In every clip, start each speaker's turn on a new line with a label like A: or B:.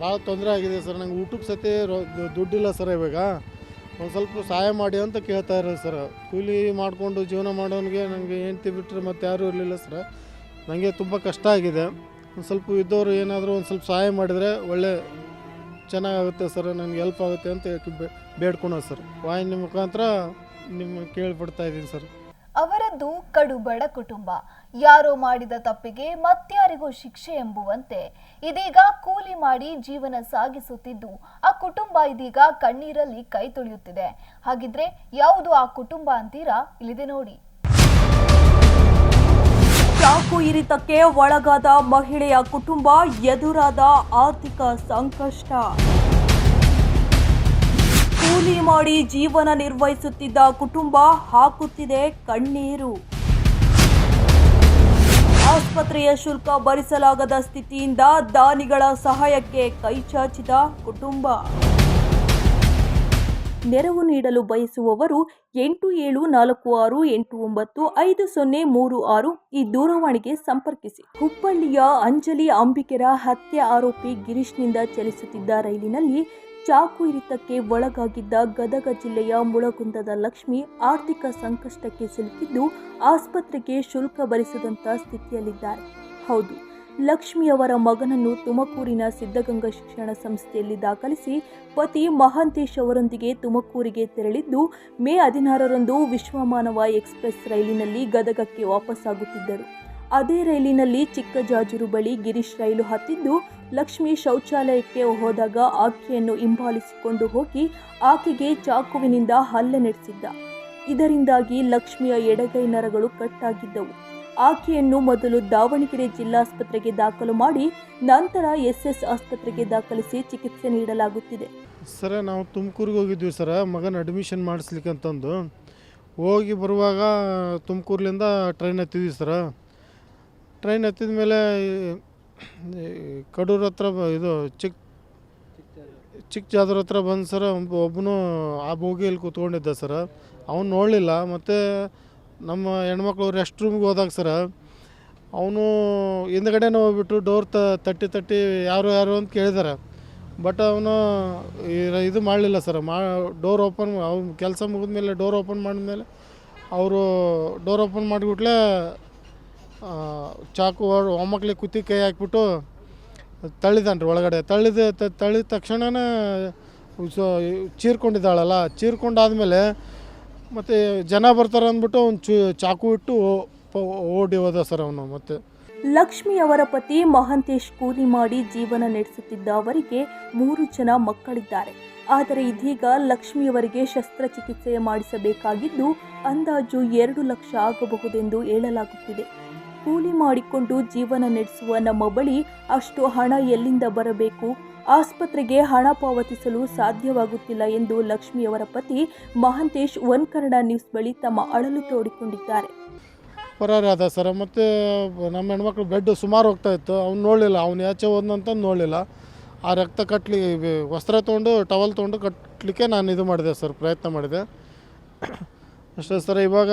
A: ಭಾಳ ತೊಂದರೆ ಆಗಿದೆ ಸರ್. ನಂಗೆ ಊಟಕ್ಕೆ ಸತಿ ದುಡ್ಡಿಲ್ಲ ಸರ್ ಇವಾಗ. ಒಂದು ಸ್ವಲ್ಪ ಸಹಾಯ ಮಾಡಿ ಅಂತ ಕೇಳ್ತಾ ಇರೋದು ಸರ್. ಕೂಲಿ ಮಾಡಿಕೊಂಡು ಜೀವನ ಮಾಡೋನಿಗೆ ನನಗೆ ಹೆಂಡ್ತಿ ಬಿಟ್ಟರೆ ಮತ್ತೆ ಯಾರೂ ಇರಲಿಲ್ಲ ಸರ್. ನನಗೆ ತುಂಬ ಕಷ್ಟ ಆಗಿದೆ. ಒಂದು ಸ್ವಲ್ಪ ಇದ್ದವರು ಏನಾದರೂ ಒಂದು ಸ್ವಲ್ಪ ಸಹಾಯ ಮಾಡಿದರೆ ಒಳ್ಳೆ ಚೆನ್ನಾಗಾಗುತ್ತೆ ಸರ್. ನನಗೆ ಹೆಲ್ಪ್ ಆಗುತ್ತೆ ಅಂತ ಬೇಡ್ಕೊಳೋದು ಸರ್. ವಾಹಿನಿ ಮುಖಾಂತರ ನಿಮ್ಮ ಕೇಳ್ಪಡ್ತಾ ಇದ್ದೀನಿ ಸರ್.
B: ಅವರದ್ದು ಕಡುಬಡ ಕುಟುಂಬ. ಯಾರೋ ಮಾಡಿದ ತಪ್ಪಿಗೆ ಮತ್ಯಾರಿಗೂ ಶಿಕ್ಷೆ ಎಂಬುವಂತೆ. ಇದೀಗ ಕೂಲಿ ಮಾಡಿ ಜೀವನ ಸಾಗಿಸುತ್ತಿದ್ದು, ಆ ಕುಟುಂಬ ಇದೀಗ ಕಣ್ಣೀರಲ್ಲಿ ಕೈ ತೊಳೆಯುತ್ತಿದೆ. ಹಾಗಿದ್ರೆ ಯಾವುದು ಆ ಕುಟುಂಬ ಅಂತೀರಾ? ಇಲ್ಲಿದೆ ನೋಡಿ.
C: ಚಾಕು ಇರಿತಕ್ಕೆ ಒಳಗಾದ ಮಹಿಳೆಯ ಕುಟುಂಬ ಎದುರಾದ ಆರ್ಥಿಕ ಸಂಕಷ್ಟ. ಕೂಲಿ ಮಾಡಿ ಜೀವನ ನಿರ್ವಹಿಸುತ್ತಿದ್ದ ಕುಟುಂಬ ಹಾಕುತ್ತಿದೆ ಕಣ್ಣೀರು. ಆಸ್ಪತ್ರೆಯ ಶುಲ್ಕ ಭರಿಸಲಾಗದ ಸ್ಥಿತಿಯಿಂದ ದಾನಿಗಳ ಸಹಾಯಕ್ಕೆ ಕೈಚಾಚಿದ ಕುಟುಂಬ. ನೆರವು ನೀಡಲು ಬಯಸುವವರು ಎಂಟು ಏಳು ನಾಲ್ಕು ಆರು ಎಂಟು ಒಂಬತ್ತು ಐದು ಸೊನ್ನೆ ಮೂರು ಆರು ಈ ದೂರವಾಣಿಗೆ ಸಂಪರ್ಕಿಸಿ. ಹುಬ್ಬಳ್ಳಿಯ ಅಂಜಲಿ ಅಂಬಿಕೆರ ಹತ್ಯೆ ಆರೋಪಿ ಗಿರೀಶ್ನಿಂದ ಚಲಿಸುತ್ತಿದ್ದ ರೈಲಿನಲ್ಲಿ ಚಾಕು ಇರಿತಕ್ಕೆ ಒಳಗಾಗಿದ್ದ ಗದಗ ಜಿಲ್ಲೆಯ ಮುಳಗುಂದದ ಲಕ್ಷ್ಮಿ ಆರ್ಥಿಕ ಸಂಕಷ್ಟಕ್ಕೆ ಸಿಲುಕಿದ್ದು ಆಸ್ಪತ್ರೆಗೆ ಶುಲ್ಕ ಭರಿಸದಂತಹ ಸ್ಥಿತಿಯಲ್ಲಿದ್ದಾರೆ. ಹೌದು, ಲಕ್ಷ್ಮಿಯವರ ಮಗನನ್ನು ತುಮಕೂರಿನ ಸಿದ್ಧಗಂಗಾ ಶಿಕ್ಷಣ ಸಂಸ್ಥೆಯಲ್ಲಿ ದಾಖಲಿಸಿ ಪತಿ ಮಹಾಂತೇಶ್ ಅವರೊಂದಿಗೆ ತುಮಕೂರಿಗೆ ತೆರಳಿದ್ದು, ಮೇ ಹದಿನಾರರಂದು ವಿಶ್ವಮಾನವ ಎಕ್ಸ್ಪ್ರೆಸ್ ರೈಲಿನಲ್ಲಿ ಗದಗಕ್ಕೆ ವಾಪಸ್ಸಾಗುತ್ತಿದ್ದರು. ಅದೇ ರೈಲಿನಲ್ಲಿ ಚಿಕ್ಕಜಾಜೂರು ಬಳಿ ಗಿರೀಶ್ ರೈಲು ಹತ್ತಿದ್ದು ಲಕ್ಷ್ಮಿ ಶೌಚಾಲಯಕ್ಕೆ ಹೋದಾಗ ಆಕೆಯನ್ನು ಹಿಂಬಾಲಿಸಿಕೊಂಡು ಹೋಗಿ ಆಕೆಗೆ ಚಾಕುವಿನಿಂದ ಹಲ್ಲೆ ನಡೆಸಿದ್ದ. ಇದರಿಂದಾಗಿ ಲಕ್ಷ್ಮಿಯ ಎಡಗೈ ನರಗಳು ಕಟ್ಟಾಗಿದ್ದವು. ಆಕೆಯನ್ನು ಮೊದಲು ದಾವಣಗೆರೆ ಜಿಲ್ಲಾಸ್ಪತ್ರೆಗೆ ದಾಖಲು ಮಾಡಿ ನಂತರ ಎಸ್ಎಸ್ ಆಸ್ಪತ್ರೆಗೆ ದಾಖಲಿಸಿ ಚಿಕಿತ್ಸೆ ನೀಡಲಾಗುತ್ತಿದೆ.
A: ಸರ, ನಾವು ತುಮಕೂರಿಗೆ ಹೋಗಿದ್ವಿ ಸರ. ಮಗನ ಅಡ್ಮಿಷನ್ ಮಾಡಿಸ್ಲಿಕ್ಕೆ ಅಂತಂದು. ಹೋಗಿ ಬರುವಾಗ ತುಮಕೂರ್ಲಿಂದ ಟ್ರೈನ್ ಹತ್ತಿದ್ವಿ ಸರ. ಟ್ರೈನ್ ಹತ್ತಿದ ಮೇಲೆ ಕಡೂರು ಹತ್ರ ಇದು ಚಿಕ್ಕ ಚಿಕ್ಕ ಜಾದ್ರ ಹತ್ರ ಬಂದು ಸರ ಒಬ್ಬನು ಆ ಬೋಗಿಯಲ್ಲಿ ಕೂತ್ಕೊಂಡಿದ್ದ ಸರ. ಅವನು ನೋಡಲಿಲ್ಲ, ಮತ್ತು ನಮ್ಮ ಹೆಣ್ಮಕ್ಳು ರೆಸ್ಟ್ ರೂಮ್ಗೆ ಹೋದಾಗ ಸರ, ಅವನು ಹಿಂದ್ಗಡೆನೇ ಹೋಗ್ಬಿಟ್ಟು ಡೋರ್ ತ ತಟ್ಟಿ ತಟ್ಟಿ ಯಾರು ಯಾರು ಅಂತ ಕೇಳಿದಾರೆ. ಬಟ್ ಅವನು ಇದು ಮಾಡಲಿಲ್ಲ ಸರ್. ಮಾ ಡೋರ್ ಓಪನ್ ಅವ್ನು ಕೆಲಸ ಮುಗಿದ್ಮೇಲೆ ಡೋರ್ ಓಪನ್ ಮಾಡಿದ್ಮೇಲೆ ಅವರು ಡೋರ್ ಓಪನ್ ಮಾಡಿಬಿಟ್ಲೆ ಚಾಕು ಒಮ್ಮಕ್ಳಿಗೆ ಕುತ್ತಿ ಕೈ ಹಾಕ್ಬಿಟ್ಟು ತಳ್ಳಿದನ್ರಿ ಒಳಗಡೆ. ತಳ್ಳಿದ ತಳ್ಳಿದ ತಕ್ಷಣನೇ ಸೊ ಚೀರ್ಕೊಂಡಿದ್ದಾಳಲ್ಲ. ಚೀರ್ಕೊಂಡಾದಮೇಲೆ ಮತ್ತು ಜನ ಬರ್ತಾರೆ ಅಂದ್ಬಿಟ್ಟು ಒಂದು ಚು, ಚಾಕು ಇಟ್ಟು ಓಡಿ ಹೋದ ಸರ್ ಅವನು ಮತ್ತೆ.
C: ಲಕ್ಷ್ಮಿ ಅವರ ಪತಿ ಮಹಂತೇಶ್ ಕೂಲಿ ಮಾಡಿ ಜೀವನ ನಡೆಸುತ್ತಿದ್ದ ಅವರಿಗೆ ಮೂರು ಜನ ಮಕ್ಕಳಿದ್ದಾರೆ. ಆದರೆ ಇದೀಗ ಲಕ್ಷ್ಮಿಯವರಿಗೆ ಶಸ್ತ್ರಚಿಕಿತ್ಸೆ ಮಾಡಿಸಬೇಕಾಗಿದ್ದು ಅಂದಾಜು ಎರಡು ಲಕ್ಷ ಆಗಬಹುದೆಂದು ಹೇಳಲಾಗುತ್ತಿದೆ. ಕೂಲಿ ಮಾಡಿಕೊಂಡು ಜೀವನ ನಡೆಸುವ ನಮ್ಮ ಬಳಿ ಅಷ್ಟು ಹಣ ಎಲ್ಲಿಂದ ಬರಬೇಕು? ಆಸ್ಪತ್ರೆಗೆ ಹಣ ಪಾವತಿಸಲು ಸಾಧ್ಯವಾಗುತ್ತಿಲ್ಲ ಎಂದು ಲಕ್ಷ್ಮಿಯವರ ಪತಿ ಮಹಾಂತೇಶ್ ಒನ್ ನ್ಯೂಸ್ ಬಳಿ ತಮ್ಮ ಅಳಲು ತೋಡಿಕೊಂಡಿದ್ದಾರೆ.
A: ಪರಾರಿ ಆದ ಸರ್, ಮತ್ತು ನಮ್ಮ ಹೆಣ್ಮಕ್ಳು ಬೆಡ್ ಸುಮಾರು ಹೋಗ್ತಾ ಇತ್ತು. ಅವ್ನು ನೋಡಲಿಲ್ಲ, ಅವ್ನು ಯಾಚೆ ಹೋದ್ನಂತ ನೋಡಲಿಲ್ಲ. ಆ ರಕ್ತ ಕಟ್ಲಿ, ವಸ್ತ್ರ ತೊಗೊಂಡು ಟವಲ್ ತೊಗೊಂಡು ಕಟ್ಟಲಿಕ್ಕೆ ನಾನು ಇದು ಮಾಡಿದೆ ಸರ್, ಪ್ರಯತ್ನ ಮಾಡಿದೆ. ಅಷ್ಟೇ ಸರ್, ಇವಾಗ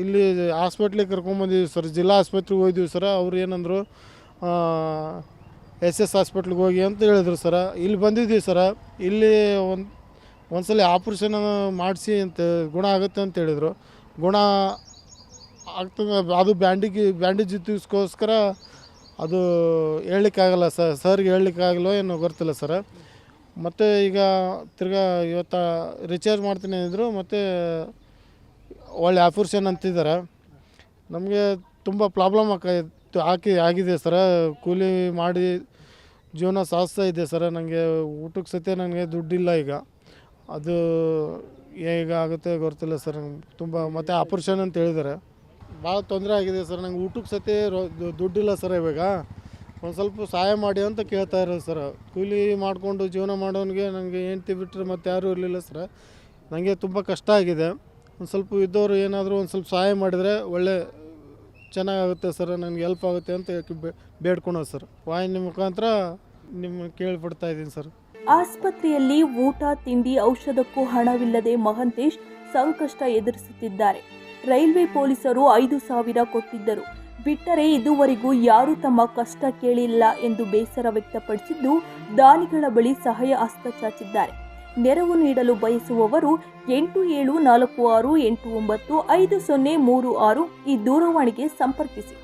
A: ಇಲ್ಲಿ ಹಾಸ್ಪಿಟ್ಲಿಗೆ ಕರ್ಕೊಂಬಂದಿದ್ವಿ ಸರ್. ಜಿಲ್ಲಾ ಆಸ್ಪತ್ರೆಗೆ ಹೋಗಿದ್ವಿ ಸರ್. ಅವ್ರು ಏನಂದರು ಎಸ್ ಎಸ್ ಹಾಸ್ಪಿಟ್ಲಿಗೆ ಹೋಗಿ ಅಂತ ಹೇಳಿದ್ರು ಸರ. ಇಲ್ಲಿ ಬಂದಿದ್ದೀವಿ ಸರ. ಇಲ್ಲಿ ಒಂದು, ಒಂದ್ಸಲ ಆಪ್ರೇಷನ್ ಮಾಡಿಸಿ ಅಂತ, ಗುಣ ಆಗುತ್ತೆ ಅಂತ ಹೇಳಿದರು. ಗುಣ ಆಗ್ತದೆ ಅದು ಬ್ಯಾಂಡಿಗೆ, ಬ್ಯಾಂಡೇಜ್ ಇದ್ದಕ್ಕೋಸ್ಕರ ಅದು ಹೇಳಲಿಕ್ಕಾಗಲ್ಲ ಸರ್. ಸರ್ಗೆ ಹೇಳಲಿಕ್ಕಾಗಲ್ಲೋ ಏನೋ ಗೊತ್ತಿಲ್ಲ ಸರ. ಮತ್ತು ಈಗ ತಿರ್ಗಾ ಇವತ್ತು ರಿಚಾರ್ಜ್ ಮಾಡ್ತೀನಿ ಅಂದರು, ಮತ್ತು ಒಳ್ಳೆ ಆಪರೇಷನ್ ಅಂತಿದ್ದಾರೆ ನಮಗೆ ತುಂಬ ಪ್ರಾಬ್ಲಮ್ ಆಕಾಯ್ತು ಹಾಕಿ ಆಗಿದೆ ಸರ ಕೂಲಿ ಮಾಡಿ ಜೀವನ ಸಾಧಿಸ್ತಾ ಇದೆ ಸರ ನನಗೆ ಊಟಕ್ಕೆ ಸತ್ಯ ನನಗೆ ದುಡ್ಡಿಲ್ಲ ಈಗ. ಅದು ಹೇಗೆ ಆಗುತ್ತೆ ಗೊತ್ತಿಲ್ಲ ಸರ್ ತುಂಬ ಮತ್ತು ಆಪರೇಷನ್ ಅಂತ ಹೇಳಿದ್ದಾರೆ ಭಾಳ ತೊಂದರೆ ಆಗಿದೆ ಸರ್ ನಂಗೆ ಊಟಕ್ಕೆ ಸತಿ ರೋ ದುಡ್ಡಿಲ್ಲ ಸರ್ ಇವಾಗ. ಒಂದು ಸ್ವಲ್ಪ ಸಹಾಯ ಮಾಡಿ ಅಂತ ಕೇಳ್ತಾ ಇರೋದು ಸರ್ ಕೂಲಿ ಮಾಡಿಕೊಂಡು ಜೀವನ ಮಾಡೋನಿಗೆ ನನಗೆ ಹೆಂಡ್ತಿ ಬಿಟ್ಟರೆ ಮತ್ತೆ ಯಾರೂ ಇರಲಿಲ್ಲ ಸರ್ ನನಗೆ ತುಂಬ ಕಷ್ಟ ಆಗಿದೆ. ಒಂದು ಸ್ವಲ್ಪ ಇದ್ದವರು ಏನಾದರೂ ಒಂದು ಸ್ವಲ್ಪ ಸಹಾಯ ಮಾಡಿದರೆ ಒಳ್ಳೆ ಚೆನ್ನಾಗಾಗುತ್ತೆ ಸರ್, ನನಗೆ ಹೆಲ್ಪ್ ಆಗುತ್ತೆ ಅಂತ ಬೇಡ್ಕೊಂಡು ಸರ್. ವಾಹಿನಿ ಮುಖಾಂತರ ನಿಮ್ಮ ಕೇಳ್ಪಡ್ತಾ ಇದ್ದೀನಿ ಸರ್.
C: ಆಸ್ಪತ್ರೆಯಲ್ಲಿ ಊಟ, ತಿಂಡಿ, ಔಷಧಕ್ಕೂ ಹಣವಿಲ್ಲದೆ ಮಹಂತೇಶ್ ಸಂಕಷ್ಟ ಎದುರಿಸುತ್ತಿದ್ದಾರೆ. ರೈಲ್ವೆ ಪೊಲೀಸರು ಐದು ಸಾವಿರ ಕೊಟ್ಟಿದ್ದರು. ಬಿಟ್ಟರೆ ಇದುವರೆಗೂ ಯಾರೂ ತಮ್ಮ ಕಷ್ಟ ಕೇಳಿಲ್ಲ ಎಂದು ಬೇಸರ ವ್ಯಕ್ತಪಡಿಸಿದ್ದು ದಾನಿಗಳ ಬಳಿ ಸಹಾಯ ಹಸ್ತ ಚಾಚಿದ್ದಾರೆ. ನೆರವು ನೀಡಲು ಬಯಸುವವರು ಎಂಟು ಏಳು ನಾಲ್ಕು ಆರು ಎಂಟು ಒಂಬತ್ತು ಐದು ಸೊನ್ನೆ ಮೂರು ಆರು ಈ ದೂರವಾಣಿಗೆ ಸಂಪರ್ಕಿಸಿ.